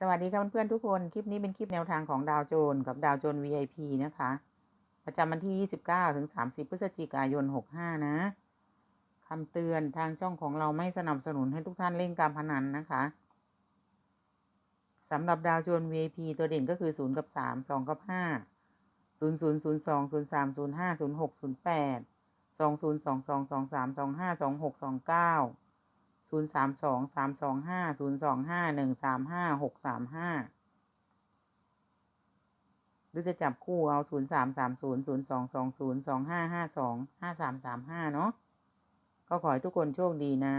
สวัสดีค่ะเพื่อนๆทุกคน คลิปนี้เป็นคลิปแนวทางของดาวโจนกับดาวโจน VIP นะคะ ประจำวันที่ 29 ถึง 30 พฤศจิกายน 65 นะคำเตือนทางช่องของเราไม่สนับสนุนให้ทุกท่านเล่นการพนันนะคะสำหรับดาวโจน VIP ตัวเด่นก็คือ 0 กับ 3 2 กับ 5 0 0 0 2 0 3 0 5 0 6 0 8 2 0 2 2 2 3 2 5 2 6 2 9 ศูนย์สามสองสามสองห้าศูนย์สองห้าหนึ่งสามห้าหกสามห้าหรือจะจับคู่เอาศูนย์สามสามศูนย์ศูนย์สองสองศูนย์สองห้าห้าสองห้าสามสามห้าเนาะก็ขอให้ทุกคนโชคดีนะ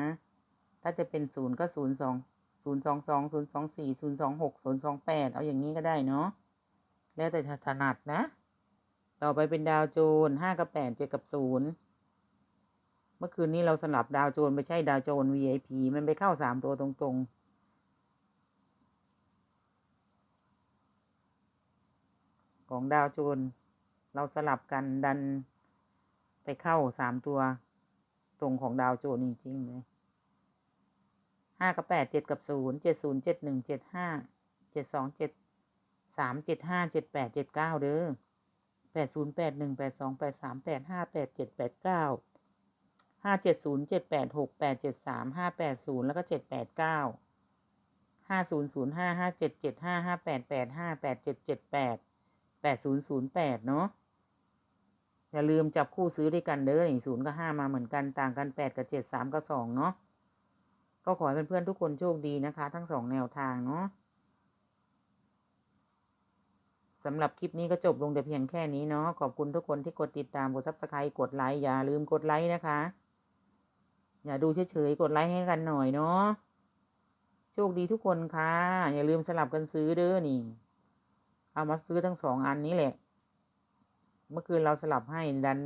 ถ้าจะเป็นศูนย์ก็ศูนย์สองศูนย์สองสองศูนย์สองสี่ศูนย์สองหกศูนย์สองแปดเอาอย่างนี้ก็ได้เนาะแล้วแต่ถนัดนะ ต่อไปเป็นดาวโจนห้ากับแปดเจ็ดกับศูนย์ เมื่อคืนนี้เราสลับดาวโจนไม่ใช่ดาวโจน VIP มันไปเข้าสามตัวตรงๆของดาวโจน เราสลับกันดันไปเข้าสามตัวตรงของดาวโจนจริงๆเลยห้ากับแปดเจ็ดกับศูนย์เจ็ดศูนย์เจ็ดหนึ่งเจ็ดห้าเจ็ดสองเจ็ดสามเจ็ดห้าเจ็ดแปดเจ็ดเก้าเด้อแปดศูนย์แปดหนึ่งแปดสองแปดสามแปดห้าแปดเจ็ดแปดเก้า ห้าเจ็ดศูนย์เจ็ดแปดหกแปดเจ็ดสามห้าแปดศูนย์แล้วก็เจ็ดแปดเก้าห้าศูนย์ศูนย์ห้าห้าเจ็ดเจ็ดห้าห้าแปดแปดห้าแปดเจ็ดเจ็ดแปดแปดศูนย์ศูนย์แปดเนาะอย่าลืมจับคู่ซื้อด้วยกันเด้อนี่ศูนย์กับห้ามาเหมือนกันต่างกันแปดกับเจ็ดสามกับสองเนาะก็ขอให้เพื่อนๆทุกคนโชคดีนะคะ ทั้งสองแนวทางเนาะสำหรับคลิปนี้ก็จบลงแต่เพียงแค่นี้เนาะขอบคุณทุกคนที่กดติดตามกดซับสไครต์กดไลค์อย่าลืมกดไลค์นะคะ อย่าดูเฉยๆกดไลค์ให้กันหน่อยเนาะโชคดีทุกคนค่ะ อย่าลืมสลับกันซื้อเด้อนี่ เอามาซื้อทั้งสองอันนี้แหละ เมื่อคืนเราสลับให้ดัน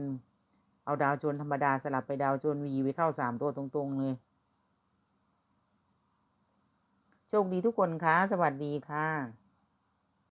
เอาดาวโจนธรรมดาสลับไปดาวโจนวีไปเข้าสามตัวตรงๆเลยโชคดีทุกคนค่ะ สวัสดีค่ะ